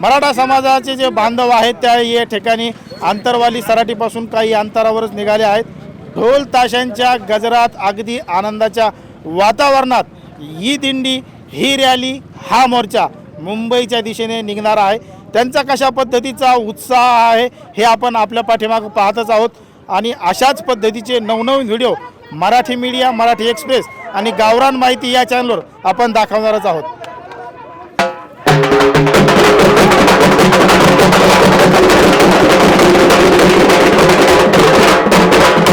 मराठा समाजाचे जे बांधव आहेत त्या या ठिकाणी आंतरवाली सराटीपासून काही अंतरावरच निघाले आहेत. ढोल ताशांच्या गजरात अगदी आनंदाच्या वातावरणात ही दिंडी ही रॅली हा मोर्चा मुंबईच्या दिशेने निघणार आहे. त्यांचा कशा पद्धतीचा उत्साह आहे हे आपण आपल्या पाठीमागं पाहतच आहोत. आणि अशाच पद्धतीचे नवनवीन video Marathi media Marathi express आणि गावरान माहिती या चॅनलवर आपण दाखवणारच आहोत.